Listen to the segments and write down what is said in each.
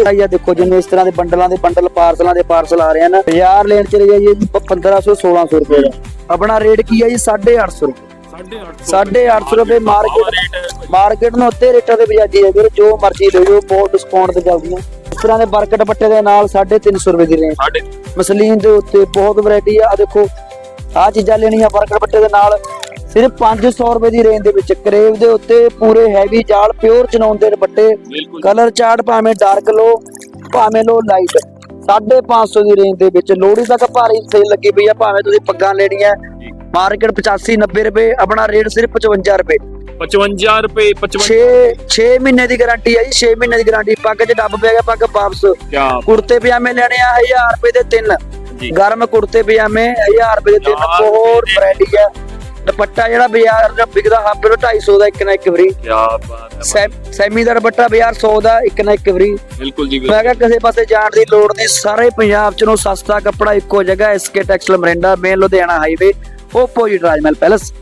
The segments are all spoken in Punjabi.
ਆਈ ਆ ਦੇਖੋ ਜਿਵੇਂ ਇਸ ਤਰ੍ਹਾਂ ਦੇ ਬੰਡਲਾਂ ਦੇ ਬੰਡਲ ਪਾਰਸਲਾਂ ਦੇ ਪਾਰਸਲ ਆ ਰਹੇ ਹਨ। ਬਾਜ਼ਾਰ ਲੈਣ ਚਲੇ ਜਾਈਏ ਜੀ 1500 1600 ਰੁਪਏ ਦਾ। ਆਪਣਾ ਰੇਟ ਕੀ ਹੈ ਜੀ? 850 ਰੁਪਏ। 850 850 ਰੁਪਏ ਮਾਰਕੀਟ ਮਾਰਕੀਟ ਨੂੰ ਉੱਤੇ ਰੇਟਾਂ ਤੇ ਬਜਾਜੀ ਹੈ ਵੀਰ ਜੋ ਮਰਜ਼ੀ ਲੈ ਜਾਓ ਬਹੁਤ ਡਿਸਕਾਊਂਟ ਤੇ ਚੱਲਦੀਆਂ। ਇਸ ਤਰ੍ਹਾਂ ਦੇ ਬਰਕਟ ਪੱਟੇ ਦੇ ਨਾਲ 350 ਰੁਪਏ ਦੀ ਰੇਂਜ ਮਸਲੀਨ ਦੇ ਉੱਤੇ ਬਹੁਤ ਵੈਰਾਈਟੀ ਆ। ਦੇਖੋ ਆਹ ਚੀਜ਼ਾਂ ਲੈਣੀਆਂ ਬਰਕਟ ਪੱਟੇ ਦੇ ਨਾਲ। ਸਿਰਫ 500 ਰੁਪਏ ਦੀ ਰੇਂਜ ਦੇ ਵਿੱਚ ਕਰੇਵ ਦੇ ਉੱਤੇ ਪੂਰੇ ਹੈਵੀ ਜਾਲ ਪਿਓਰ ਚਨਾਉਣ ਦੇ ਦੁਪੱਟੇ ਕਲਰ ਚਾਰਟ ਭਾਵੇਂ ਡਾਰਕ ਲੋ ਭਾਵੇਂ ਲੋ ਲਾਈਟ 550 ਦੀ ਰੇਂਜ ਦੇ ਵਿੱਚ ਲੋੜੀ ਤੱਕ ਭਾਰੀ ਸੇਲ ਲੱਗੀ ਪਈ ਆ ਭਾਵੇਂ ਤੁਸੀਂ ਪੱਗਾਂ ਲੈਣੀਆਂ। ਮਾਰਕੀਟ 85 90 ਰੁਪਏ ਆਪਣਾ ਰੇਟ ਸਿਰਫ 55 ਰੁਪਏ। 55 ਰੁਪਏ 55 6 6 ਮਹੀਨੇ ਦੀ ਗਾਰੰਟੀ ਹੈ ਜੀ 6 ਮਹੀਨੇ ਦੀ ਗਾਰੰਟੀ ਪੱਗ 'ਚ ਡੱਬ ਪਿਆ ਗਿਆ ਪੱਗ ਵਾਪਸ। ਕੁੜਤੇ ਪਜਾਮੇ ਲੈਣੇ ਆ 1000 ਰੁਪਏ ਦੇ ਤਿੰਨ। ਗਰਮ ਕੁੜਤੇ ਪਜਾਮੇ 1000 ਰੁਪਏ ਦੇ ਤਿੰਨ। ਬਹੁਤ ਰੁਪਏ ਦੇ। ਦੁਪੱਟਾ ਜਿਹੜਾ ਬਾਜ਼ਾਰ ਦਾ ਵਿਕਦਾ ਹਾਫ ਕਿਲੋ 250 ਦਾ ਇੱਕ ਨਾ ਇੱਕ ਫ੍ਰੀ ਕਿਆ ਬਾਤ ਹੈ ਸੈਮੀ ਦਾ ਦੁਪੱਟਾ ਬਾਜ਼ਾਰ 100 ਦਾ ਇੱਕ ਨਾ ਇੱਕ ਫ੍ਰੀ ਬਿਲਕੁਲ ਜੀ ਮੈਂ ਕਿਹਾ ਕਿਸੇ ਪਾਸੇ ਜਾਣ ਦੀ ਲੋੜ ਨਹੀਂ ਸਾਰੇ ਪੰਜਾਬ ਚ ਨੂੰ ਸਸਤਾ ਕੱਪੜਾ ਇੱਕੋ ਜਗ੍ਹਾ SK textile Morinda main Ludhiana highway opposite Rajmahal palace.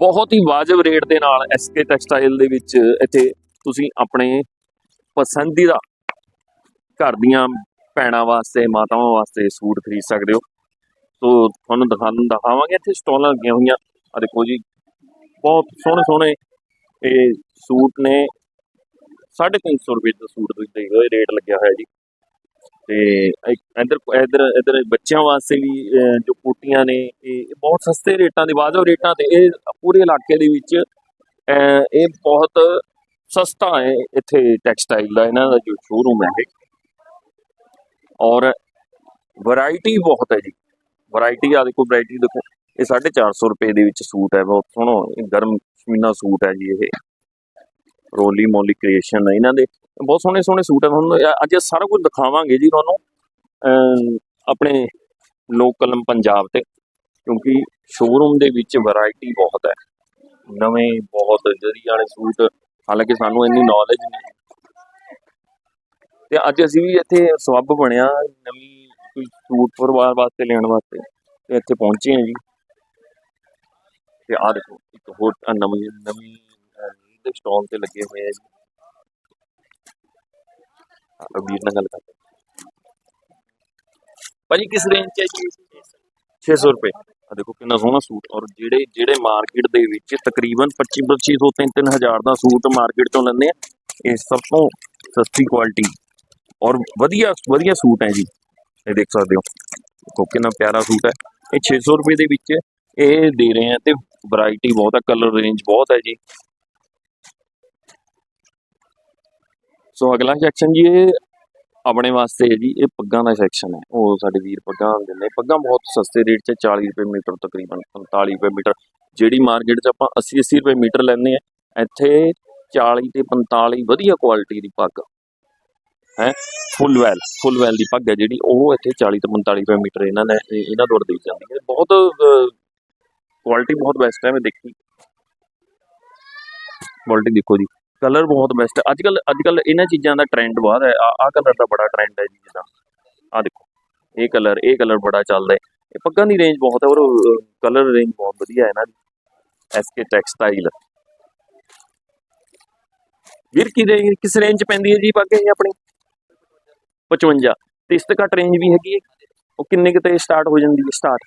ਬਹੁਤ ਹੀ ਵਾਜਬ ਰੇਟ ਦੇ ਨਾਲ ਐਸਕੇ ਟੈਕਸਟਾਈਲ ਦੇ ਵਿੱਚ ਇੱਥੇ ਤੁਸੀਂ ਆਪਣੇ ਪਸੰਦੀਦਾ ਘਰ ਦੀਆਂ ਭੈਣਾਂ ਵਾਸਤੇ, ਮਾਤਾਵਾਂ ਵਾਸਤੇ ਸੂਟ ਖਰੀਦ ਸਕਦੇ ਹੋ। ਸੋ ਤੁਹਾਨੂੰ ਦਿਖਾਉਣ ਦਿਖਾਵਾਂਗੇ ਇੱਥੇ ਸਟਾਲਾਂ ਲੱਗੀਆਂ ਹੋਈਆਂ। ਆ ਦੇਖੋ ਜੀ, ਬਹੁਤ ਸੋਹਣੇ ਸੋਹਣੇ ਇਹ ਸੂਟ ਨੇ। 350 ਰੁਪਏ ਦਾ ਸੂਟ ਤੁਸੀਂ ਦੇਖ ਲਓ, ਇਹ ਰੇਟ ਲੱਗਿਆ ਹੋਇਆ ਜੀ। ਤੇ ਇ- ਇੱਧਰ ਇੱਧਰ ਇੱਧਰ ਬੱਚਿਆਂ ਵਾਸਤੇ ਵੀ ਜੋ ਕੋਟੀਆਂ ਨੇ, ਇਹ ਬਹੁਤ ਸਸਤੇ ਰੇਟਾਂ ਦੇ ਵਾਜਬ ਰੇਟਾਂ ਤੇ ਇਹ ਪੂਰੇ ਇਲਾਕੇ ਦੇ ਵਿੱਚ ਇਹ ਬਹੁਤ ਸਸਤਾ ਹੈ ਇੱਥੇ ਟੈਕਸਟਾਈਲ ਦਾ, ਇਹਨਾਂ ਦਾ ਜੋ ਸ਼ੋਰੂਮ ਹੈ ਇਹ। ਔਰ ਵੈਰਾਈਟੀ ਬਹੁਤ ਹੈ ਜੀ। ਵੈਰਾਈਟੀ ਆ ਦੇਖੋ ਵੈਰਾਈਟੀ ਦੇਖੋ, ਇਹ 450 ਰੁਪਏ ਦੇ ਵਿੱਚ ਸੂਟ ਹੈ, ਬਹੁਤ ਸੋਹਣਾ ਗਰਮ ਸ਼ਮੀਨਾ ਸੂਟ ਹੈ ਜੀ ਇਹ। ਰੋਲੀ ਮੋਲੀ ਕ੍ਰੀਏਸ਼ਨ ਇਹਨਾਂ ਦੇ। ਬਹੁਤ ਸੋਹਣੇ ਸੋਹਣੇ ਸੂਟ ਹੈ ਤੁਹਾਨੂੰ ਅੱਜ ਸਾਰਾ ਕੁਝ ਦਿਖਾਵਾਂਗੇ ਜੀ ਤੁਹਾਨੂੰ ਆਪਣੇ ਲੋਕਲ ਪੰਜਾਬ ਤੇ। ਕਿਉਂਕਿ ਸ਼ੋਰੂਮ ਦੇ ਵਿੱਚ ਵੈਰਾਈਟੀ ਬਹੁਤ ਹੈ। ਨਵੇਂ ਬਹੁਤ ਜਰੀ ਵਾਲੇ ਸੂਟ, ਹਾਲਾਂਕਿ ਸਾਨੂੰ ਇੰਨੀ ਨੌਲੇਜ ਨਹੀਂ। ਤੇ ਅੱਜ ਅਸੀਂ ਵੀ ਇੱਥੇ ਸਬੱਬ ਬਣਿਆ ਨਵੀਂ ਕੋਈ ਸੂਟ ਪਰਿਵਾਰ ਵਾਸਤੇ ਲੈਣ ਵਾਸਤੇ। ਤੇ ਇੱਥੇ ਪਹੁੰਚੇ ਹਾਂ ਜੀ। ਤੇ ਆਹ ਦੇਖੋ, ਇੱਕ ਹੋਰ ਨਵੀਂ ਨਵੀਂ ਦੇ ਸਟਾਲ ਤੇ ਲੱਗੇ ਹੋਏ ਆ ਜੀ। ਆਹ ਨਾਲ ਗੱਲ ਕਰਦੇ ਭਾਜੀ ਕਿਸ ਰੇਂਜ ਚ ਹੈ ਜੀ? 600 ਰੁਪਏ। ਆ ਦੇਖੋ ਕਿੰਨਾ ਸੋਹਣਾ ਸੂਟ। ਔਰ ਜਿਹੜੇ ਜਿਹੜੇ ਮਾਰਕੀਟ ਦੇ ਵਿੱਚ ਤਕਰੀਬਨ 25 2500 ਤਿੰਨ ਤਿੰਨ ਦਾ ਸੂਟ ਮਾਰਕੀਟ ਤੋਂ ਲੈਂਦੇ ਆ, ਇਹ ਸਭ ਤੋਂ ਸਸਤੀ ਕੁਆਲਿਟੀ ਔਰ ਵਧੀਆ ਵਧੀਆ ਸੂਟ ਹੈ ਜੀ। ਇਹ ਦੇਖ ਸਕਦੇ ਹੋ। ਦੇਖੋ ਕਿੰਨਾ ਪਿਆਰਾ ਸੂਟ ਹੈ। ਇਹ 600 ਰੁਪਏ ਦੇ ਵਿੱਚ ਇਹ ਦੇ ਰਹੇ ਆ ਤੇ ਵੈਰਾਈਟੀ ਬਹੁਤ ਹੈ ਕਲਰ ਰੇਂਜ ਬਹੁਤ ਹੈ ਜੀ। ਸੋ ਅਗਲਾ ਸੈਕਸ਼ਨ ਜੀ, ਇਹ ਆਪਣੇ ਵਾਸਤੇ ਜੀ, ਇਹ ਪੱਗਾਂ ਦਾ ਸੈਕਸ਼ਨ ਹੈ। ਉਹ ਸਾਡੇ ਵੀਰ ਪੱਗਾਂ ਦਿੰਦੇ ਪੱਗਾਂ ਬਹੁਤ ਸਸਤੇ ਰੇਟ 'ਚ 40 ਰੁਪਏ ਮੀਟਰ ਤਕਰੀਬਨ 45 ਰੁਪਏ ਮੀਟਰ। ਜਿਹੜੀ ਮਾਰਕੀਟ 'ਚ ਆਪਾਂ 80 80 ਰੁਪਏ ਮੀਟਰ ਲੈਂਦੇ ਆ ਇੱਥੇ 40 ਤੇ 45 ਵਧੀਆ ਕੁਆਲਿਟੀ ਦੀ ਪੱਗ ਹੈ। ਫੁੱਲ ਵੈਲ ਫੁੱਲ ਵੈਲ ਦੀ ਪੱਗ ਹੈ ਜਿਹੜੀ, ਉਹ ਇੱਥੇ 40 ਤੋਂ 45 ਰੁਪਏ ਮੀਟਰ ਇਹਨਾਂ ਨੇ ਇਹਨਾਂ ਦੁਆਰਾ ਦੇ ਜਾਂਦੀ ਹੈ। ਬਹੁਤ ਕੁਆਲਿਟੀ ਬਹੁਤ ਬੈਸਟ ਹੈ, ਮੈਂ ਦੇਖੀ। ਕੁਆਲਿਟੀ ਦੇਖੋ ਜੀ। ਕਲਰ ਬਹੁਤ ਬੈਸਟ ਅੱਜ ਕੱਲ ਅੱਜ ਕੱਲ ਇਹਨਾਂ ਚੀਜ਼ਾਂ ਦਾ ਟ੍ਰੈਂਡ ਬਾਹਰ ਹੈ। ਆ ਕਲਰ ਦਾ ਬੜਾ ਟ੍ਰੈਂਡ ਹੈ ਜੀ ਜਿੱਦਾਂ ਆ ਦੇਖੋ, ਇਹ ਕਲਰ ਇਹ ਕਲਰ ਬੜਾ ਚੱਲਦਾ ਹੈ। ਇਹ ਪੱਗਾਂ ਦੀ ਰੇਂਜ ਬਹੁਤ ਹੈ ਔਰ ਕਲਰ ਰੇਂਜ ਬਹੁਤ ਵਧੀਆ ਹੈ ਨਾ ਐਸਕੇ ਟੈਕਸਟਾਈਲ ਵੀਰ ਕੀ ਰੇਂਜ ਕਿਸ ਰੇਂਜ ਪੈਂਦੀ ਹੈ ਜੀ ਪੱਗ ਇਹ ਆਪਣੀ? 55 ਤੇ ਇਸ ਤੋਂ ਘੱਟ ਰੇਂਜ ਵੀ ਹੈਗੀ ਹੈ? ਉਹ ਕਿੰਨੇ ਕਿਤੇ ਸਟਾਰਟ ਹੋ ਜਾਂਦੀ ਹੈ? ਸਟਾਰਟ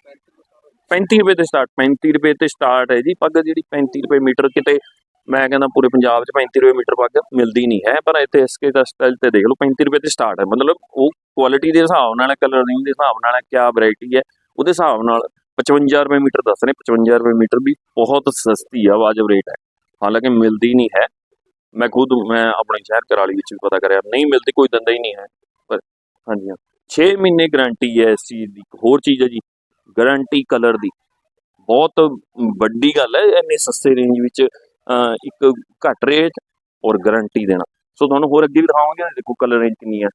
35 ਰੁਪਏ ਤੇ ਸਟਾਰਟ 35 ਰੁਪਏ ਤੇ ਸਟਾਰਟ ਹੈ ਜੀ। ਪੱਗ ਜਿਹੜੀ 35 ਰੁਪਏ ਮੀਟਰ ਕਿਤੇ ਮੈਂ ਕਹਿੰਦਾ ਪੂਰੇ ਪੰਜਾਬ 'ਚ 35 ਰੁਪਏ ਮੀਟਰ ਪੱਗ ਮਿਲਦੀ ਨਹੀਂ ਹੈ, ਪਰ ਇੱਥੇ ਐਸਕੇ ਟੈਕਸਟਾਈਲ ਤੇ ਦੇਖ ਲਓ 35 ਰੁਪਏ ਤੇ ਸਟਾਰਟ ਹੈ। ਮਤਲਬ ਉਹ ਕੁਆਲਿਟੀ ਦੇ ਹਿਸਾਬ ਨਾਲ ਕਲਰ ਰੇਂਜ ਦੇ ਹਿਸਾਬ ਨਾਲ ਕਿਆ ਵੈਰਾਈਟੀ ਹੈ। ਉਹਦੇ ਹਿਸਾਬ ਨਾਲ 55 ਰੁਪਏ ਮੀਟਰ ਦੱਸ ਰਹੇ 55 ਰੁਪਏ ਮੀਟਰ ਵੀ ਬਹੁਤ ਸਸਤੀ ਆ, ਵਾਜਬ ਰੇਟ ਹੈ। ਹਾਲਾਂਕਿ ਮਿਲਦੀ ਨਹੀਂ ਹੈ। ਮੈਂ ਖੁਦ, ਮੈਂ ਆਪਣੇ ਸ਼ਹਿਰ ਕਰਾਲੀ ਵਿੱਚ ਵੀ ਪਤਾ ਕਰਿਆ, ਨਹੀਂ ਮਿਲਦੀ, ਕੋਈ ਦਿੰਦਾ ਹੀ ਨਹੀਂ ਹੈ। ਪਰ ਹਾਂਜੀ, ਹਾਂ। 6 ਮਹੀਨੇ ਗਾਰੰਟੀ ਹੈ ਇਸ ਚੀਜ਼ ਦੀ। ਹੋਰ ਚੀਜ਼ ਹੈ ਜੀ ਗਾਰੰਟੀ ਕਲਰ ਦੀ। ਬਹੁਤ ਵੱਡੀ ਗੱਲ ਹੈ, ਇੰਨੇ ਸਸਤੇ ਰੇਂਜ ਵਿੱਚ ਇੱਕ ਘੱਟ ਰੇਟ ਔਰ ਗਾਰੰਟੀ ਦੇਣਾ। ਸੋ ਤੁਹਾਨੂੰ ਹੋਰ ਅੱਗੇ ਵੀ ਦਿਖਾਵਾਂਗੇ। ਦੇਖੋ ਕਲਰ ਰੇਂਜ ਕਿੰਨੀ ਹੈ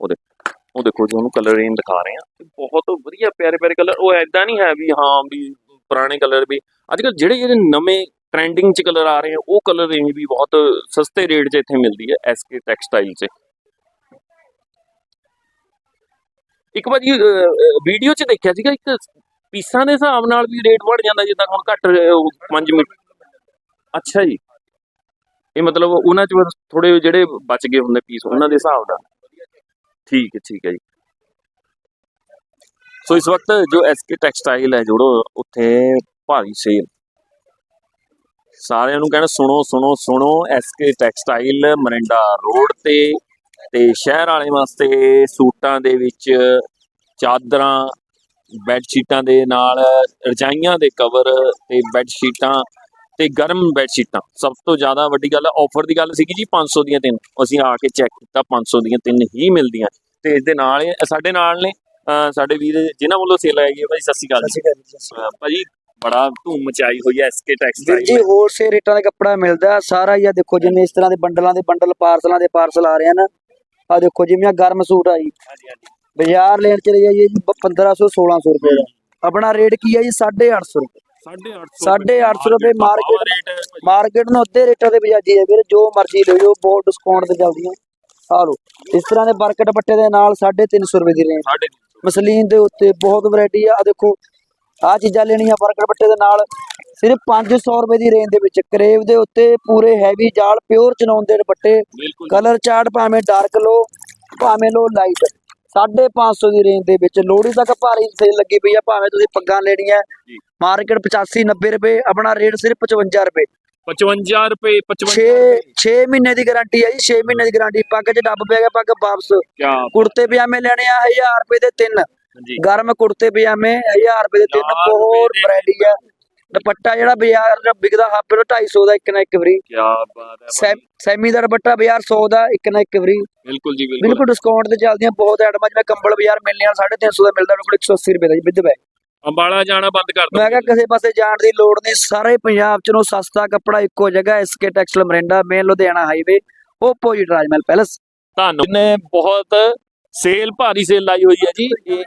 ਉਹ ਦੇਖੋ ਉਹ ਦੇਖੋ ਤੁਹਾਨੂੰ ਕਲਰ ਰੇਂਜ ਦਿਖਾ ਰਹੇ ਹਾਂ ਬਹੁਤ ਵਧੀਆ, ਪਿਆਰੇ ਪਿਆਰੇ ਕਲਰ ਉਹ ਐਦਾਂ ਨਹੀਂ ਹੈ ਵੀ, ਹਾਂ, ਵੀ ਪੁਰਾਣੇ ਕਲਰ ਵੀ। ਅੱਜ ਕੱਲ ਜਿਹੜੇ ਜਿਹੜੇ ਨਵੇਂ ਟ੍ਰੈਂਡਿੰਗ ਚ ਕਲਰ ਆ ਰਹੇ ਆ, ਉਹ ਕਲਰ ਰੇਂਜ ਵੀ ਬਹੁਤ ਸਸਤੇ ਰੇਟ 'ਚ ਇੱਥੇ ਮਿਲਦੀ ਹੈ ਐਸਕੇ ਟੈਕਸਟਾਈਲ 'ਚ। ਇੱਕ ਵਾਰੀ ਵੀਡੀਓ 'ਚ ਦੇਖਿਆ ਸੀਗਾ, ਇੱਕ ਪੀਸਾਂ ਦੇ ਹਿਸਾਬ ਨਾਲ ਵੀ ਰੇਟ ਵੱਧ ਜਾਂਦਾ, ਜਿੱਦਾਂ ਹੁਣ ਘੱਟ 5 ਮਿੰਟ ਅੱਛਾ ਜੀ। ਇਹ ਮਤਲਬ ਉਹਨਾਂ 'ਚ ਥੋੜੇ ਜਿਹੜੇ ਬਚ ਗਏ ਹੁੰਦੇ ਪੀਸ ਉਹਨਾਂ ਦੇ ਹਿਸਾਬ ਨਾਲ। ਠੀਕ ਹੈ ਠੀਕ ਹੈ ਜੀ। ਸੋ ਇਸ ਵਕਤ ਜੋ ਐਸਕੇ ਟੈਕਸਟਾਈਲ ਹੈ ਜੋੜੋ, ਉੱਥੇ ਭਾਰੀ ਸੇਲ ਸਾਰਿਆਂ ਨੂੰ ਕਹਿਣਾ, ਸੁਣੋ ਸੁਣੋ ਸੁਣੋ ਐਸਕੇ ਟੈਕਸਟਾਈਲ ਮਰਿੰਡਾ ਰੋਡ ਤੇ ਤੇ ਸ਼ਹਿਰ ਵਾਲੇ ਵਾਸਤੇ ਸੂਟਾਂ ਦੇ ਵਿੱਚ ਚਾਦਰਾਂ ਬੈੱਡ ਸ਼ੀਟਾਂ ਦੇ ਨਾਲ ਰਜਾਈਆਂ ਦੇ ਕਵਰ ਤੇ ਬੈੱਡ ਸ਼ੀਟਾਂ ਤੇ ਗਰਮ ਬੈੱਡ ਸ਼ੀਟਾਂ ਸਭ ਤੋਂ ਜ਼ਿਆਦਾ ਵੱਡੀ ਗੱਲ ਆਫਰ ਦੀ ਗੱਲ ਸੀਗੀ ਜੀ 500 ਦੀਆਂ ਤਿੰਨ। ਅਸੀਂ ਆ ਕੇ ਚੈੱਕ ਕੀਤਾ 500 ਦੀਆਂ ਤਿੰਨ ਹੀ ਮਿਲਦੀਆਂ। ਤੇ ਇਸ ਦੇ ਨਾਲ ਹੀ ਸਾਡੇ ਨਾਲ ਨੇ ਸਾਡੇ ਵੀਰ ਜਿਨ੍ਹਾਂ ਵੱਲੋਂ ਸੇਲ ਆਏਗੀ ਭਾਈ ਸਤਿ ਸ਼੍ਰੀ ਅਕਾਲ ਭਾਜੀ ਬੜਾ ਧੂਮ ਮਚਾਈ ਹੋਈ ਹੈ ਐਸਕੇ ਟੈਕਸਟਾਈਲ ਜੀ ਹੋਲਸੇਲ ਰੇਟਾਂ ਦਾ ਕੱਪੜਾ ਮਿਲਦਾ ਹੈ। ਸਾਰਾ ਹੀ ਆ ਦੇਖੋ ਜਿਵੇਂ ਇਸ ਤਰ੍ਹਾਂ ਦੇ ਬੰਡਲਾਂ ਦੇ ਬੰਡਲ ਪਾਰਸਲਾਂ ਦੇ ਪਾਰਸਲ ਆ ਰਹੇ ਹਨ। ਆ ਦੇਖੋ ਜਿਵੇਂ ਆ ਗਰਮ ਸੂਟ ਆ ਜੀ। ਹਾਂਜੀ ਹਾਂਜੀ। ਬਾਜ਼ਾਰ ਲੈਣ ਚਲੇ ਜਾਈਏ ਜੀ 1500 1600 ਰੁਪਏ ਦਾ। ਆਪਣਾ ਰੇਟ ਕੀ ਹੈ ਜੀ 850 ਰੁਪਏ। 850 ਸਾਢੇ ਅੱਠ ਸੌ ਰੁਪਏ ਭਾਜੀ। ਮਾਰਕੀਟ ਨੂੰ ਅੱਧੇ ਰੇਟਾਂ ਦੇ ਬਜਾਜੀ ਹੈ ਵੀਰ ਜੋ ਮਰਜ਼ੀ ਲੈ ਜਾਓ ਬਹੁਤ ਡਿਸਕਾਊਂਟ ਤੇ ਚੱਲਦੀਆਂ। ਆ ਲੋ ਇਸ ਤਰ੍ਹਾਂ ਦੇ ਵਰਕ ਦੁਪੱਟੇ ਦੇ ਨਾਲ 350 ਰੁਪਏ ਦੀ ਰੇਂਜ ਮਸਲੀਨ ਦੇ ਉੱਤੇ ਬਹੁਤ ਵੈਰਾਈਟੀ ਆ। ਆਹ ਦੇਖੋ ਆ ਚੀਜ਼ਾਂ ਲੈਣੀਆਂ ਵਰਕ ਦੁਪੱਟੇ ਦੇ ਨਾਲ। ਸਿਰਫ 500 ਰੁਪਏ ਦੀ ਰੇਂਜ ਦੇ ਵਿੱਚ ਕਰੇਵ ਦੇ ਉੱਤੇ ਪੂਰੇ ਹੈਵੀ ਜਾਲ ਪਿਓਰ ਚਨੌਨ ਦੇ ਦੁਪੱਟੇ। ਕਲਰ ਚਾਰਟ ਭਾਵੇਂ ਡਾਰਕ ਲੋ ਭਾਵੇਂ ਲੋ ਲਾਈਟ 550 ਦੀ ਰੇਂਜ ਦੇ ਵਿੱਚ ਲੋਹੜੀ ਤੱਕ ਭਾਰੀ ਸੇਲ ਲੱਗੀ ਪਈ ਆ ਭਾਵੇਂ ਤੁਸੀਂ ਪੱਗਾਂ ਲੈਣੀਆਂ। ਮਾਰਕੀਟ 85 90 ਰੁਪਏ ਆਪਣਾ ਰੇਟ ਸਿਰਫ 55 ਰੁਪਏ। 55 ਰੁਪਏ 55 6 6 ਮਹੀਨੇ ਦੀ ਗਾਰੰਟੀ ਹੈ ਜੀ 6 ਮਹੀਨੇ ਦੀ ਗਾਰੰਟੀ ਪੱਗ 'ਚ ਡੱਬ ਪਿਆ ਗਿਆ ਪੱਗ ਵਾਪਸ। ਕੁੜਤੇ ਪਜਾਮੇ ਲੈਣੇ ਆ 1000 ਰੁਪਏ ਦੇ ਤਿੰਨ। ਗਰਮ ਕੁੜਤੇ ਪਜਾਮੇ 1000 ਰੁਪਏ ਦੇ ਤਿੰਨ ਬਹੁਤ ਵੈਰਾਈਟੀ ਆ। ਦੁਪੱਟਾ ਜਿਹੜਾ ਬਾਜ਼ਾਰ ਦਾ ਵਿਕਦਾ ਹਾਪੇ ਦਾ 250 ਦਾ ਇੱਕ ਨਾ ਇੱਕ ਫ੍ਰੀ ਕੀ ਬਾਤ ਹੈ। ਸੈਮੀ ਦਾ ਦੁਪੱਟਾ ਬਾਜ਼ਾਰ 100 ਦਾ ਇੱਕ ਨਾ ਇੱਕ ਫ੍ਰੀ ਬਿਲਕੁਲ ਜੀ ਬਿਲਕੁਲ। ਬਿਲਕੁਲ ਡਿਸਕਾਊਂਟ ਤੇ ਚੱਲਦੀਆਂ ਬਹੁਤ ਐਡਮਾਂ ਜਿਵੇਂ ਕੰਬਲ ਬਾਜ਼ਾਰ ਮਿਲਣੇ ਵਾਲਾ 350 ਦਾ ਮਿਲਦਾ ਉਹਨਾਂ ਕੋਲ 180 ਰੁਪਏ ਦਾ ਜੀ ਵਿਦ ਬੈਗ ਅੰਬਾਲਾ ਜਾਣਾ ਬੰਦ ਕਰ ਦੋ ਮੈਂ ਕਿਹਾ ਕਿਸੇ ਪਾਸੇ ਜਾਣ ਦੀ ਲੋੜ ਨਹੀਂ ਸਾਰੇ ਪੰਜਾਬ ਚ ਨੂੰ ਸਸਤਾ ਕੱਪੜਾ ਇੱਕੋ ਜਗ੍ਹਾ SK textile Morinda main Ludhiana highway opposite Rajmahal palace ਤੁਹਾਨੂੰ ਨੇ ਬਹੁਤ ਸੇਲ ਭਾਰੀ ਸੇਲ ਲਾਈ ਹੋਈ ਹੈ ਜੀ। ਇਹ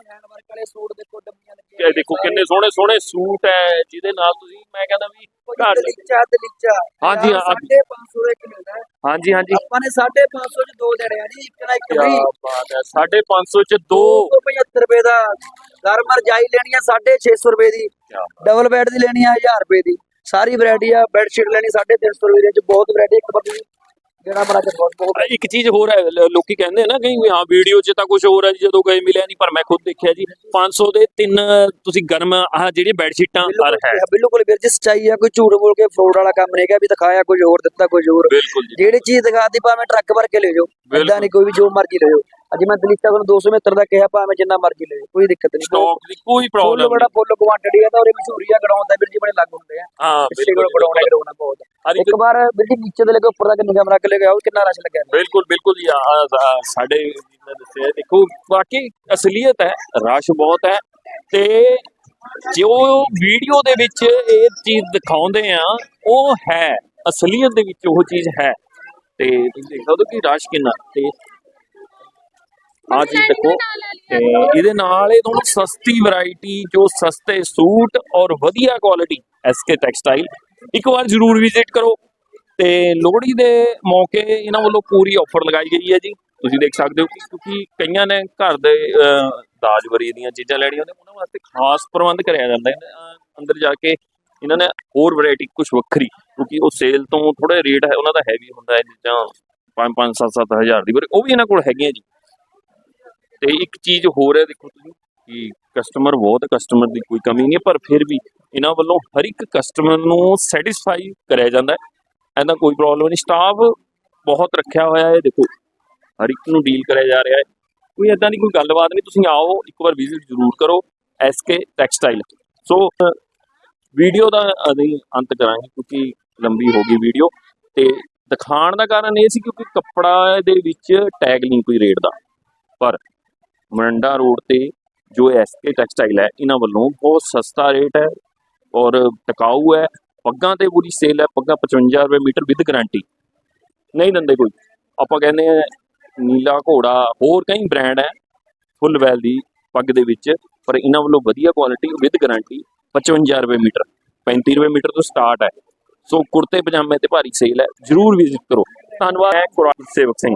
ਵਾਲੇ ਸੂਟ ਦੇਖੋ ਡੱਬੀਆਂ ਇਹ ਦੇਖੋ ਕਿੰਨੇ ਸੋਹਣੇ ਸੋਹਣੇ ਸੂਟ ਹੈ ਜਿਹਦੇ ਨਾਲ ਤੁਸੀਂ ਮੈਂ ਕਹਿੰਦਾ ਵੀ ਘਰ ਦਲੀਚਾ ਦਲੀਚਾ ਹਾਂਜੀ, ਹਾਂ। 550 ਦਾ ਇੱਕ ਮਿਲਦਾ। ਹੈ ਹਾਂਜੀ ਹਾਂਜੀ। ਆਪਾਂ ਨੇ 550 ਚ ਦੋ ਦੇਣੇ ਆ ਜੀ ਇੱਕ ਨਾ ਇੱਕ ਫ੍ਰੀ ਬਾਤ ਹੈ 550 ਚ ਦੋ। 275 ਰੁਪਏ ਦਾ ਗਰਮ ਰਜਾਈ ਲੈਣੀ ਆ 650 ਰੁਪਏ ਦੀ। ਡਬਲ ਬੈੱਡ ਦੀ ਲੈਣੀ ਆ 1000 ਰੁਪਏ ਦੀ। ਸਾਰੀ ਵੈਰਾਈਟੀ ਆ ਬੈੱਡ ਸ਼ੀਟ ਲੈਣੀ 350 ਰੁਪਏ ਦੇ ਵਿੱਚ ਬਹੁਤ ਵੈਰਾਈਟੀ ਇੱਕ ਵਾਰ ਜਿਹੜਾ ਬੜਾ ਬਹੁਤ ਬਹੁਤ ਇੱਕ ਚੀਜ਼ ਹੋਰ ਹੈ ਲ- ਲੋਕੀ ਕਹਿੰਦੇ ਆ ਨਾ ਕਈ ਵੀ ਹਾਂ ਵੀਡੀਓ 'ਚ ਤਾਂ ਕੁਝ ਹੋਰ ਹੈ ਜੀ, ਜਦੋਂ ਗਏ ਮਿਲਿਆ ਨਹੀਂ ਪਰ ਮੈਂ ਖੁਦ ਦੇਖਿਆ ਜੀ 500 ਦੇ ਤਿੰਨ ਤੁਸੀਂ ਗਰਮ ਆਹ ਜਿਹੜੀ ਬੈੱਡ ਸ਼ੀਟਾਂ ਹਰ ਹੈ। ਬਿਲਕੁਲ ਵੀਰ ਜੀ ਸੱਚਾਈ ਆ ਕੋਈ ਝੂਠ ਬੋਲ ਕੇ ਫਰੋਡ ਵਾਲਾ ਕੰਮ ਨਹੀਂ ਹੈਗਾ ਵੀ ਦਿਖਾਇਆ ਕੁਝ ਹੋਰ ਦਿੱਤਾ ਕੁਝ ਹੋਰ। ਬਿਲਕੁਲ ਜੀ। ਜਿਹੜੀ ਚੀਜ਼ ਦਿਖਾਤੀ ਭਾਵੇਂ ਟਰੱਕ ਭਰ ਕੇ ਲੈ ਜਾਓ ਬਿਲਕੁਲ। ਏਦਾਂ ਨਹੀਂ ਕੋਈ ਵੀ ਜੋ ਮਰਜ਼ੀ ਲੈ ਜਾਓ। ਅੱਜ ਮੈਂ ਦਲੀਤਾ ਕੋਲ 270 ਦਾ ਕਿਹਾ ਭਾਵੇਂ ਜਿੰਨਾ ਮਰਜ਼ੀ ਲੈ ਕੋਈ ਦਿੱਕਤ ਨਹੀਂ। ਸਟਾਕ ਦੀ ਕੋਈ ਪ੍ਰੋਬਲਮ ਬੜਾ ਫੁੱਲ ਕੁਆਂਟੀਟੀ ਆ ਤਾਂ ਉਹਦੀ ਮਸ਼ਹੂਰੀ ਆ ਗਰਾਉਂਡ ਦਾ ਵੀਰ ਜੀ ਬੜੇ ਲੱਗ ਹੁੰਦੇ ਆ। ਹਾਂ ਪਿੱਛੇ ਕੋਲ ਗਰਾਉਂਡ ਗਰਾਉਂਡ ਬਹੁਤ ਇੱਕ ਵਾਰ ਵੀਰ ਜੀ ਨੀਚੇ ਦੇ ਲੈ ਕੇ ਉੱਪਰ ਤੱਕ ਨਿਗਾਹ ਰੱਖ ਲੈ ਕੇ ਆਓ ਕਿੰਨਾ ਰਸ਼ ਲੱਗਿਆ। ਬਿਲਕੁਲ ਬਿਲਕੁਲ ਜੀ। ਸਾਡੇ ਜਿਹਨਾਂ ਦੱਸਿਆ ਦੇਖੋ ਵਾਕਈ ਅਸਲੀਅਤ ਹੈ ਰਸ਼ ਬਹੁਤ ਹੈ। ਤੇ ਜੋ ਵੀਡੀਓ ਦੇ ਵਿੱਚ ਇਹ ਚੀਜ਼ ਦਿਖਾਉਂਦੇ ਆ ਉਹ ਹੈ ਅਸਲੀਅਤ ਦੇ ਵਿੱਚ ਉਹ ਚੀਜ਼ ਹੈ। ਤੇ ਤੁਸੀਂ ਦੇਖ ਸਕਦੇ ਹੋ ਕਿ ਰਸ਼ ਕਿੰਨਾ ਤੇ ਆ ਚੀਜ਼ ਦੇਖੋ ਤੇ ਇਹਦੇ ਨਾਲ ਇਹ ਤੁਹਾਨੂੰ ਸਸਤੀ ਵੈਰਾਈਟੀ ਜੋ ਸਸਤੇ ਸੂਟ ਔਰ ਵਧੀਆ ਕੁਆਲਿਟੀ ਐਸਕੇ ਟੈਕਸਟਾਈਲ ਇੱਕ ਵਾਰ ਜ਼ਰੂਰ ਵਿਜ਼ਿਟ ਕਰੋ। ਤੇ ਲੋਹੜੀ ਦੇ ਮੌਕੇ ਇਹਨਾਂ ਵੱਲੋਂ ਪੂਰੀ ਆਫਰ ਲਗਾਈ ਗਈ ਹੈ ਜੀ। ਤੁਸੀਂ ਦੇਖ ਸਕਦੇ ਹੋ ਕਿ ਕਿਉਂਕਿ ਕਈਆਂ ਨੇ ਘਰ ਦੇ ਦਾਜ ਵਰੀ ਦੀਆਂ ਚੀਜ਼ਾਂ ਲੈਣੀਆਂ ਨੇ ਉਹਨਾਂ ਵਾਸਤੇ ਖਾਸ ਪ੍ਰਬੰਧ ਕਰਿਆ ਜਾਂਦਾ ਹੈ। ਅੰਦਰ ਜਾ ਕੇ ਇਹਨਾਂ ਨੇ ਹੋਰ ਵੈਰਾਈਟੀ ਕੁਝ ਵੱਖਰੀ ਕਿਉਂਕਿ ਉਹ ਸੇਲ ਤੋਂ ਥੋੜਾ ਰੇਟ ਹੈ ਉਹਨਾਂ ਦਾ ਹੈਵੀ ਹੁੰਦਾ ਹੈ ਚੀਜ਼ਾਂ 5 5 7 7 ਹਜ਼ਾਰ ਦੀ। ਪਰ ਉਹ ਵੀ ਇਹਨਾਂ ਕੋਲ ਹੈਗੀਆਂ ਜੀ। ਤੇ ਇੱਕ ਚੀਜ਼ ਹੋਰ ਹੈ, ਦੇਖੋ ਤੁਸੀਂ, ਕਿ ਕਸਟਮਰ ਬਹੁਤ ਕਸਟਮਰ ਦੀ ਕੋਈ ਕਮੀ ਨਹੀਂ ਹੈ, ਪਰ ਫਿਰ ਵੀ ਇਹਨਾਂ ਵੱਲੋਂ ਹਰ ਇੱਕ ਕਸਟਮਰ ਨੂੰ ਸੈਟੀਸਫਾਈ ਕਰਿਆ ਜਾਂਦਾ ਹੈ। ਐਦਾਂ ਕੋਈ ਪ੍ਰੋਬਲਮ ਨਹੀਂ। ਸਟਾਫ ਬਹੁਤ ਰੱਖਿਆ ਹੋਇਆ ਹੈ, ਦੇਖੋ, ਹਰ ਇੱਕ ਨੂੰ ਡੀਲ ਕਰਿਆ ਜਾ ਰਿਹਾ ਹੈ। ਕੋਈ ਐਦਾਂ ਦੀ ਕੋਈ ਗੱਲਬਾਤ ਨਹੀਂ, ਤੁਸੀਂ ਆਓ, ਇੱਕ ਵਾਰ ਵਿਜ਼ਿਟ ਜ਼ਰੂਰ ਕਰੋ ਐਸਕੇ ਟੈਕਸਟਾਈਲ ਸੋ ਵੀਡੀਓ ਦਾ ਅਸੀਂ ਅੰਤ ਕਰਾਂਗੇ, ਕਿਉਂਕਿ ਲੰਬੀ ਹੋ ਗਈ ਵੀਡੀਓ ਤੇ ਦਿਖਾਉਣ ਦਾ ਕਾਰਨ ਇਹ ਸੀ ਕਿਉਂਕਿ ਕੱਪੜਾ ਦੇ ਵਿੱਚ ਟੈਗ ਨਹੀਂ, ਕੋਈ ਰੇਟ ਦਾ। ਪਰ ਮਰੰਡਾ ਰੋਡ ਤੇ ਜੋ ਐਸਕੇ ਟੈਕਸਟਾਈਲ ਹੈ, ਇਹਨਾਂ ਵੱਲੋਂ ਬਹੁਤ ਸਸਤਾ ਰੇਟ ਹੈ ਔਰ ਟਿਕਾਊ ਹੈ, ਪੱਗਾਂ ਤੇ ਪੂਰੀ ਸੇਲ ਹੈ, ਪੱਗਾਂ 55 ਰੁਪਏ ਮੀਟਰ ਵਿਦ ਗਾਰੰਟੀ ਨਹੀਂ ਦਿੰਦੇ ਕੋਈ। ਆਪਾਂ ਕਹਿੰਦੇ ਆ ਨੀਲਾ ਘੋੜਾ ਹੋਰ ਕਈ ਬ੍ਰਾਂਡ ਹੈ ਫੁੱਲ ਵੈਲ ਦੀ ਪੱਗ ਦੇ ਵਿੱਚ, ਪਰ ਇਹਨਾਂ ਵੱਲੋਂ ਵਧੀਆ ਕੁਆਲਿਟੀ ਵਿਦ ਗਾਰੰਟੀ 55 ਰੁਪਏ ਮੀਟਰ 35 ਰੁਪਏ ਮੀਟਰ ਤੋਂ ਸਟਾਰਟ ਹੈ। ਸੋ ਕੁੜਤੇ ਪਜਾਮੇ ਤੇ ਭਾਰੀ ਸੇਲ ਹੈ, ਜਰੂਰ ਵਿਜ਼ਿਟ ਕਰੋ। ਧੰਨਵਾਦ। ਹੈ ਕੁਰਾਨ ਸੇਵਕ ਸਿੰਘ।